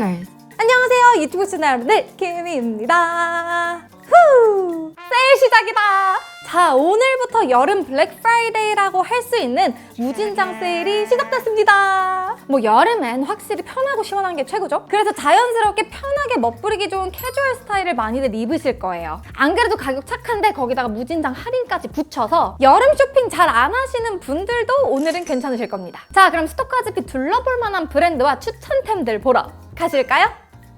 Stalkers. 안녕하세요 유튜브 시청자 여러분들 김희입니다. 후! 세일 시작이다 자 오늘부터 여름 블랙 프라이데이라고 할 수 있는 무진장 세일이 시작됐습니다 뭐 여름엔 확실히 편하고 시원한 게 최고죠 그래서 자연스럽게 편하게 멋부리기 좋은 캐주얼 스타일을 많이들 입으실 거예요 안 그래도 가격 착한데 거기다가 무진장 할인까지 붙여서 여름 쇼핑 잘 안 하시는 분들도 오늘은 괜찮으실 겁니다 자 그럼 스토커즈피 둘러볼 만한 브랜드와 추천템들 보러 가실까요?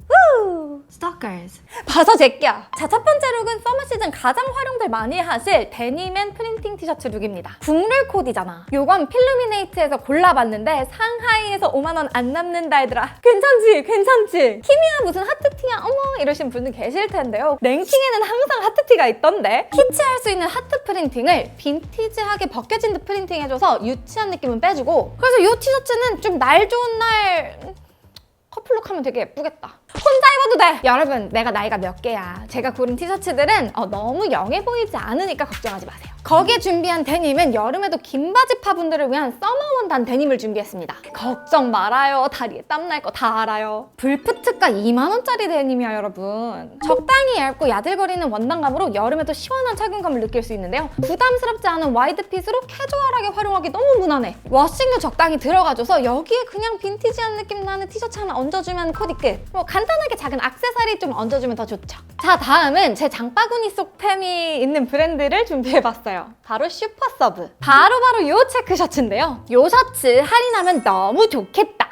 후! Stalkers. 봐서 제껴. 자, 첫 번째 룩은 서머 시즌 가장 활용들 많이 하실 앤 프린팅 티셔츠 룩입니다. 국룰 코디잖아. 요건 필루미네이트에서 골라봤는데 상하이에서 5만 원 안 남는다 얘들아. 괜찮지? 괜찮지? 키미야 무슨 하트티야? 어머 이러신 분들 계실 텐데요. 랭킹에는 항상 하트티가 있던데. 키치할 수 있는 하트 프린팅을 빈티지하게 벗겨진 듯 프린팅 해줘서 유치한 느낌은 빼주고 그래서 이 티셔츠는 좀 날 좋은 날 커플룩 하면 되게 예쁘겠다. 혼자 입어도 돼! 여러분, 내가 나이가 몇 개야. 제가 고른 티셔츠들은 어, 너무 영해 보이지 않으니까 걱정하지 마세요. 거기에 준비한 데님은 여름에도 긴 바지파 분들을 위한 서머 원단 데님을 준비했습니다. 걱정 말아요. 다리에 땀 날 거 다 알아요. 불프트가 2만원짜리 데님이야, 여러분. 적당히 얇고 야들거리는 원단감으로 여름에도 시원한 착용감을 느낄 수 있는데요. 부담스럽지 않은 와이드핏으로 캐주얼하게 활용하기 너무 무난해. 워싱도 적당히 들어가줘서 여기에 그냥 빈티지한 느낌 나는 티셔츠 하나 얹어주면 코디 끝. 뭐 간단하게 작은 악세사리 좀 얹어주면 더 좋죠. 자, 다음은 제 장바구니 속 템이 있는 브랜드를 준비해봤어요. 바로 슈퍼 서브. 바로 바로 요 체크 셔츠인데요. 요 셔츠 할인하면 너무 좋겠다.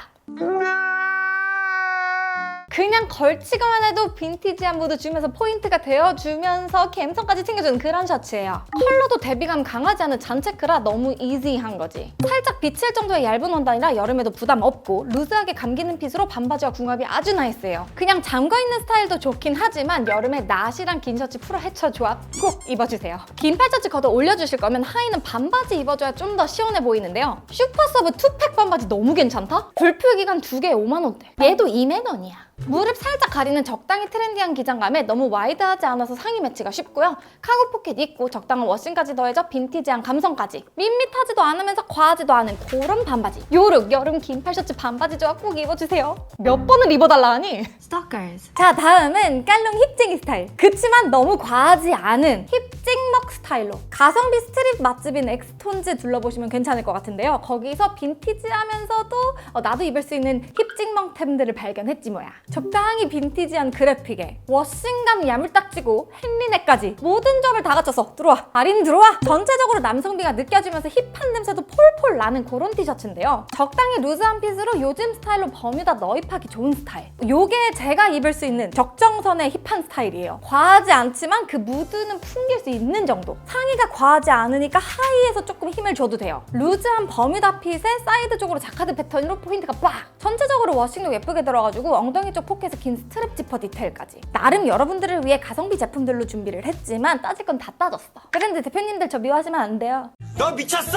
그냥 걸치기만 해도 빈티지한 무드 주면서 포인트가 되어주면서 감성까지 챙겨주는 그런 셔츠예요. 컬러도 대비감 강하지 않은 잔체크라 너무 이지한 거지. 살짝 비칠 정도의 얇은 원단이라 여름에도 부담 없고 루즈하게 감기는 핏으로 반바지와 궁합이 아주 나이스해요. 그냥 잠궈있는 스타일도 좋긴 하지만 여름에 나시랑 긴 셔츠 프로 해처 조합 꼭 입어주세요. 긴 팔셔츠 걷어 올려주실 거면 하의는 반바지 입어줘야 좀 더 시원해 보이는데요. 슈퍼서브 투팩 반바지 너무 괜찮다? 불표 기간 두 개에 5만 원대. 얘도 2만 원이야. 무릎 살짝 가리는 적당히 트렌디한 기장감에 너무 와이드하지 않아서 상의 매치가 쉽고요. 카고 포켓 있고 적당한 워싱까지 더해져 빈티지한 감성까지. 밋밋하지도 않으면서 과하지도 않은 그런 반바지. 요룩 여름 긴 팔 셔츠 반바지 조합 꼭 입어주세요. 몇 번을 입어달라 하니? Stalkers. 자 다음은 깔롱 힙쟁이 스타일 그치만 너무 과하지 않은 힙찍먹 스타일로. 가성비 스트릿 맛집인 엑스톤즈 둘러보시면 괜찮을 것 같은데요. 거기서 빈티지하면서도 어, 나도 입을 수 있는 힙찍먹템들을 발견했지 뭐야. 적당히 빈티지한 그래픽에 워싱감 야물딱지고 헨리네까지 모든 점을 다 갖춰서 들어와. 아린 들어와. 전체적으로 남성미가 느껴지면서 힙한 냄새도 폴폴 나는 그런 티셔츠인데요. 적당히 루즈한 핏으로 요즘 스타일로 버뮤다 너입하기 좋은 스타일. 요게 제가 입을 수 있는 적정선의 힙한 스타일이에요. 과하지 않지만 그 무드는 풍길 수 있는 정도 상의가 과하지 않으니까 하의에서 조금 힘을 줘도 돼요. 루즈한 버뮤다 핏에 사이드 쪽으로 자카드 패턴으로 포인트가 빡! 전체적으로 워싱도 예쁘게 들어가지고 엉덩이 쪽 포켓에 긴 스트랩 지퍼 디테일까지. 나름 여러분들을 위해 가성비 제품들로 준비를 했지만 따질 건 다 따졌어. 브랜드 대표님들 저 미워하시면 안 돼요. 너 미쳤어?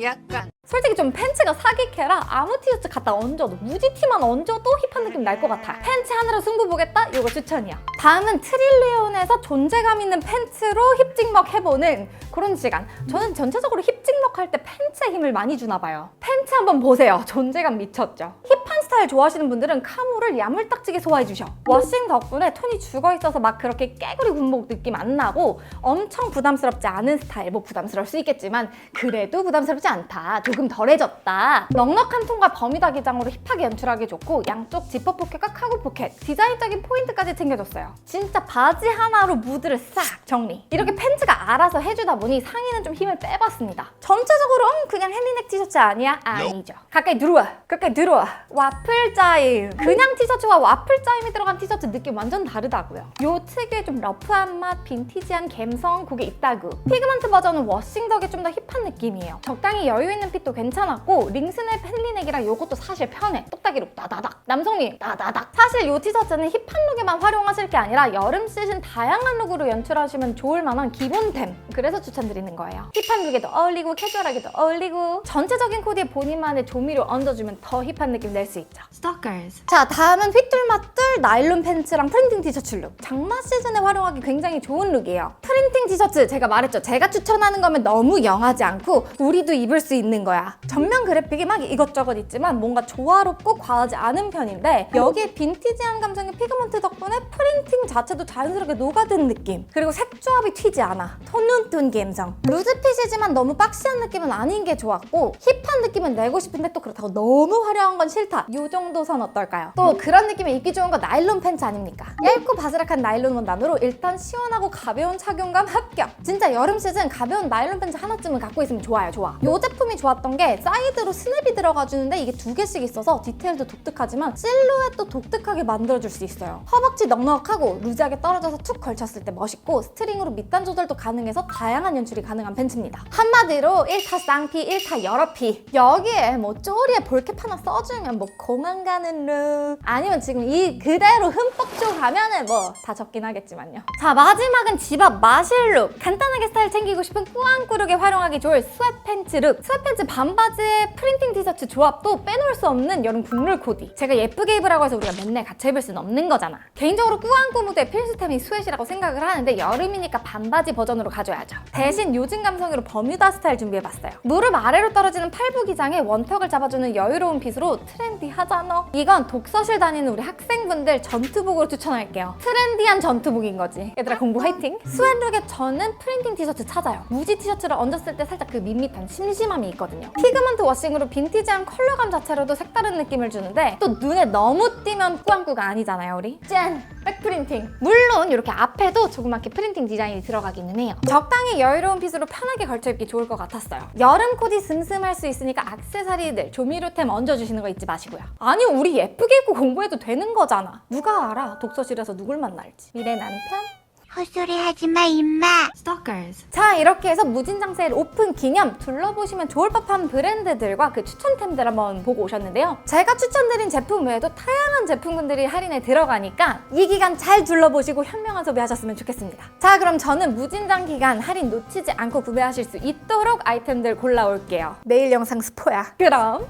약간. 솔직히 좀 팬츠가 사기캐라 아무 티셔츠 갖다 얹어도 무지 티만 얹어도 힙한 느낌 날 것 같아. 팬츠 하나로 승부 보겠다? 이거 추천이야. 다음은 트릴리온에서 존재감 있는 팬츠로 힙 찍먹 해보는 그런 시간. 저는 전체적으로 힙 찍먹 할 때 팬츠에 힘을 많이 주나 봐요. 팬츠 한번 보세요. 존재감 미쳤죠. 힙한 스타일 좋아하시는 분들은 카모를 야물딱지게 소화해 주셔. 워싱 덕분에 톤이 죽어 있어서 막 그렇게 깨구리 군복 느낌 안 나고 엄청 부담스럽지 않은 스타일. 뭐 부담스러울 수 있겠지만 그래도 부담스럽지 않다. 조금 덜해졌다. 넉넉한 톤과 버뮤다 기장으로 힙하게 연출하기 좋고 양쪽 지퍼 포켓과 카고 포켓 디자인적인 포인트까지 챙겨줬어요. 진짜 바지 하나로 무드를 싹 정리. 이렇게 팬츠가 알아서 해주다 보니 상의는 좀 힘을 빼봤습니다. 전체적으로 음, 그냥 헬리넥 티셔츠 아니야? 아니죠. 가까이 들어와. 가까이 들어와. 와플 짜임 그냥 티셔츠와 와플 짜임이 들어간 티셔츠 느낌 완전 다르다고요. 요 특유의 좀 러프한 맛 빈티지한 감성 그게 있다고. 피그먼트 버전은 워싱 덕에 좀더 힙한 느낌이에요. 적당히 여유 있는 핏도 괜찮았고 링스냅 헬리넥이라 요것도 사실 편해. 똑딱이로 따다닥. 남성미 따다닥. 사실 요 티셔츠는 힙한 룩에만 활용하실 게 아니라 여름 시즌 다양한 룩으로 연출하시면 좋을 만한 기본템. 그래서 추천드리는 거예요. 힙한 룩에도 어울리고 캐주얼하게도 어울리고 전체적인 코디에 본인만의 조미료 얹어주면 더 힙한 느낌 낼 수 있죠 Stalkers. 자 다음은 휘뚤마뚤 나일론 팬츠랑 프린팅 티셔츠 룩 장마 시즌에 활용하기 굉장히 좋은 룩이에요 프린팅 티셔츠 제가 말했죠 제가 추천하는 거면 너무 영하지 않고 우리도 입을 수 있는 거야. 전면 그래픽이 막 이것저것 있지만 뭔가 조화롭고 과하지 않은 편인데 여기에 빈티지한 감성의 피그먼트 덕분에 프린팅 자체도 자연스럽게 녹아든 느낌. 그리고 색 조합이 튀지 않아. 톤눈뜬 감성. 루즈핏이지만 너무 박시한 느낌은 아닌 게 좋았고 힙한 느낌은 내고 싶은데 또 그렇다고 너무 화려한 건 싫다. 요 정도 선 어떨까요? 또 그런 느낌에 입기 좋은 거 나일론 팬츠 아닙니까? 얇고 바스락한 나일론 원단으로 일단 시원하고 가벼운 착용감 합격. 진짜 여름 시즌 가벼운 나일론 팬츠 하나쯤은 갖고 있으면 좋아요, 좋아. 요 제품이 좋았던 게 사이드로 스냅이 들어가 주는데 이게 두 개씩 있어서 디테일도 독특하지만 실루엣도 독특하게 만들어줄 수 있어요. 허벅지 넉넉하고 루즈하게 떨어져서 툭 걸쳤을 때 멋있고 스트링으로 밑단 조절도 가능해서 다양한 연출이 가능한 팬츠입니다. 한마디로 1타 쌍피, 1타 여러 피. 여기에 뭐 쪼리에 볼캡 하나 써주면 뭐 공항 가는 룩 아니면 지금 이 그대로 흠뻑 줘 가면은 뭐 다 적긴 하겠지만요. 자 마지막은 집 앞 마실 룩. 간단하게 스타일 챙기고 싶은 꾸안꾸룩에 활용하기 좋을 스웨트팬츠 룩. 스웨트팬츠 반바지에 프린팅 티셔츠 조합도 빼놓을 수 없는 여름 국룰 코디. 제가 예쁘게 입으라고 해서 우리가 맨날 같이 입을 수는 없는 거잖아. 개인적으로 꾸안꾸 무대 필수템이 스웨트라고 생각을 하는데 여름이니까 반바지 버전으로 가져야죠. 대신 요즘 감성으로 버뮤다 스타일 준비해봤어요. 무릎 아래로 떨어지는 팔부 기장에 원턱을 잡아주는 여유로운 핏으로 트렌디 하잖아. 이건 독서실 다니는 우리 학생분들 전투복으로 추천할게요. 트렌디한 전투복인 거지. 얘들아 공부 화이팅! 스웨트룩에 저는 프린팅 티셔츠 찾아요. 무지 티셔츠를 얹었을 때 살짝 그 밋밋한 심심함이 있거든요. 피그먼트 워싱으로 빈티지한 컬러감 자체로도 색다른 느낌을 주는데 또 눈에 너무 띄면 꾸안꾸가 아니잖아요 우리. 짠! 백프린팅. 물론 이렇게 앞에도 조그맣게 프린팅 디자인이 들어가기는 해요. 적당히 여유로운 핏으로 편하게 걸쳐 입기 좋을 것 같았어요. 여름 코디 슴슴할 수 있으니까 악세사리들, 조미료템 얹어주시는 거 잊지 마시고요. 아니 우리 예쁘게 입고 공부해도 되는 거잖아. 누가 알아? 독서실에서 누굴 만날지. 미래 남편? 헛소리 하지 마, 임마. Stalkers. 자 이렇게 해서 무진장 세일 오픈 기념 둘러보시면 좋을 법한 브랜드들과 그 추천템들 한번 보고 오셨는데요. 제가 추천드린 제품 외에도 다양한 제품군들이 할인에 들어가니까 이 기간 잘 둘러보시고 현명한 소비하셨으면 좋겠습니다. 자 그럼 저는 무진장 기간 할인 놓치지 않고 구매하실 수 있도록 아이템들 골라올게요. 내일 영상 스포야. 그럼